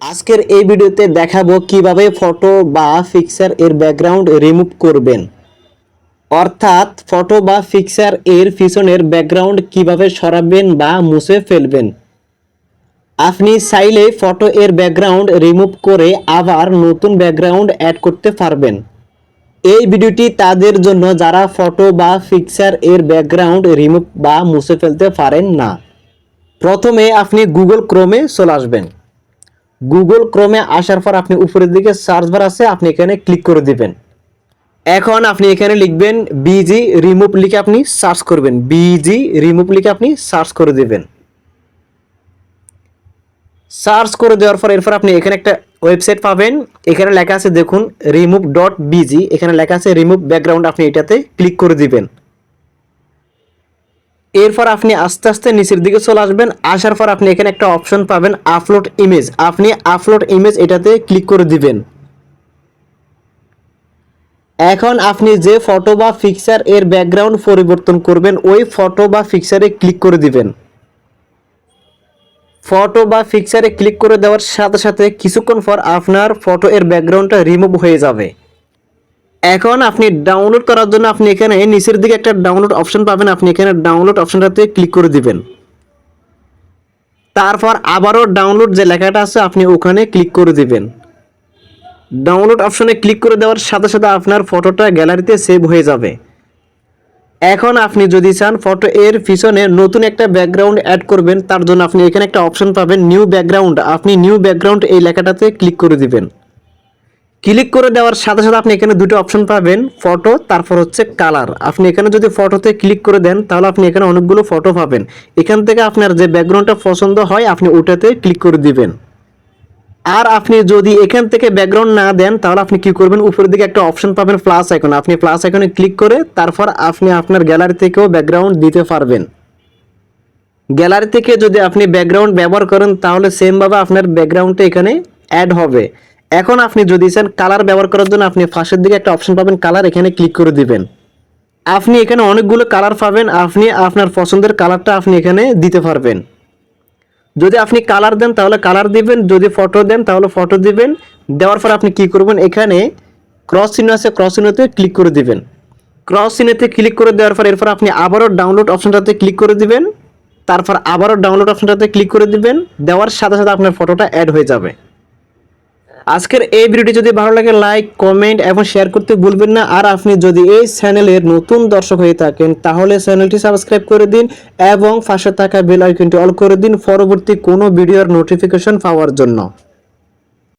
আজকের এই ভিডিওতে দেখাবো কীভাবে ফটো বা ফিক্সার এর ব্যাকগ্রাউন্ড রিমুভ করবেন। অর্থাৎ ফটো বা ফিক্সার এর পিছনের ব্যাকগ্রাউন্ড কীভাবে সরাবেন বা মুছে ফেলবেন। আপনি চাইলে ফটো এর ব্যাকগ্রাউন্ড রিমুভ করে আবার নতুন ব্যাকগ্রাউন্ড অ্যাড করতে পারবেন। এই ভিডিওটি তাদের জন্য যারা ফটো বা পিকচার এর ব্যাকগ্রাউন্ড রিমুভ বা মুছে ফেলতে পারেন না। প্রথমে আপনি গুগল ক্রোমে চলে আসবেন। গুগল ক্রোমে আসার পর আপনি উপরের দিকে সার্চ বার আছে, আপনি এখানে ক্লিক করে দিবেন। এখন আপনি এখানে লিখবেন বিজি রিমুভ লিখে আপনি সার্চ করবেন। বিজি রিমুভ লিখে আপনি সার্চ করে দিবেন। সার্চ করে দেওয়ার পর এরপর আপনি এখানে একটা ওয়েবসাইট পাবেন। এখানে লেখা আছে দেখুন রিমুভ ডট বিজি এখানে লেখা আছে রিমুভ ব্যাকগ্রাউন্ড আপনি এটাতে ক্লিক করে দিবেন। এরপর আপনি আস্তে আস্তে নিচের দিকে চলে আসবেন। আসার পর আপনি এখানে একটা অপশন পাবেন আপলোড ইমেজ আপনি আপলোড ইমেজ এটাতে ক্লিক করে দিবেন। এখন আপনি যে ফটো বা পিকচার এর ব্যাকগ্রাউন্ড পরিবর্তন করবেন, ওই ফটো বা পিকচারে ক্লিক করে দিবেন। ফটো বা পিকচারে ক্লিক করে দেওয়ার সাথে সাথে কিছুক্ষণ পর আপনার ফটো এর ব্যাকগ্রাউন্ডটা রিমুভ হয়ে যাবে। এখন আপনি ডাউনলোড করার জন্য আপনি এখানে নিচের দিকে একটা ডাউনলোড অপশন পাবেন। আপনি এখানে ডাউনলোড অপশনটাতে ক্লিক করে দিবেন। তারপর আবারও ডাউনলোড যে লেখাটা আছে, আপনি ওখানে ক্লিক করে দিবেন। ডাউনলোড অপশনে ক্লিক করে দেওয়ার সাথে সাথে আপনার ফটোটা গ্যালারিতে সেভ হয়ে যাবে। এখন আপনি যদি চান ফটো এর পিছনে নতুন একটা ব্যাকগ্রাউন্ড অ্যাড করবেন, তার জন্য আপনি এখানে একটা অপশন পাবেন নিউ ব্যাকগ্রাউন্ড আপনি নিউ ব্যাকগ্রাউন্ড এই লেখাটাতে ক্লিক করে দিবেন। ক্লিক করে দেওয়ার সাথে সাথে আপনি এখানে দুটো অপশন পাবেন, ফটো, তারপর হচ্ছে কালার। আপনি এখানে যদি ফটোতে ক্লিক করে দেন, তাহলে আপনি এখানে অনেকগুলো ফটো পাবেন। এখান থেকে আপনার যে ব্যাকগ্রাউন্ডটা পছন্দ হয়, আপনি ওটাতে ক্লিক করে দিবেন। আর আপনি যদি এখান থেকে ব্যাকগ্রাউন্ড না দেন, তাহলে আপনি কি করবেন? উপরের দিকে একটা অপশন পাবেন, প্লাস আইকন। আপনি প্লাস আইকনে ক্লিক করে তারপর আপনি আপনার গ্যালারি থেকেও ব্যাকগ্রাউন্ড দিতে পারবেন। গ্যালারি থেকে যদি আপনি ব্যাকগ্রাউন্ড ব্যবহার করেন, তাহলে সেমভাবে আপনার ব্যাকগ্রাউন্ডটা এখানে অ্যাড হবে। এখন আপনি যদি চান কালার ব্যবহার করার জন্য আপনি ফার্স্টের দিকে একটা অপশন পাবেন কালার এখানে ক্লিক করে দিবেন। আপনি এখানে অনেকগুলো কালার পাবেন, আপনি আপনার পছন্দের কালারটা আপনি এখানে দিতে পারবেন। যদি আপনি কালার দেন তাহলে কালার দিবেন, যদি ফটো দেন তাহলে ফটো দিবেন। দেওয়ার পর আপনি কি করবেন, এখানে ক্রস চিহ্ন আছে ক্রস চিহ্নতে ক্লিক করে দিবেন। ক্রস চিহ্নতে ক্লিক করে দেওয়ার পর এরপর আপনি আবারও ডাউনলোড অপশনটাতে ক্লিক করে দিবেন। তারপর আবারও ডাউনলোড অপশনটাতে ক্লিক করে দিবেন। দেওয়ার সাথে সাথে আপনার ফটোটা অ্যাড হয়ে যাবে। আজকের এই ভিডিওটি যদি ভালো লাগে লাইক কমেন্ট এবং শেয়ার করতে ভুলবেন না। আর আপনি যদি এই চ্যানেলের নতুন দর্শক হয়ে থাকেন, তাহলে চ্যানেলটি সাবস্ক্রাইব করে দিন এবং পাশে থাকা বেল আইকনটি অল করে দিন। পরবর্তী কোনো ভিডিওর নোটিফিকেশন পাওয়ার জন্য।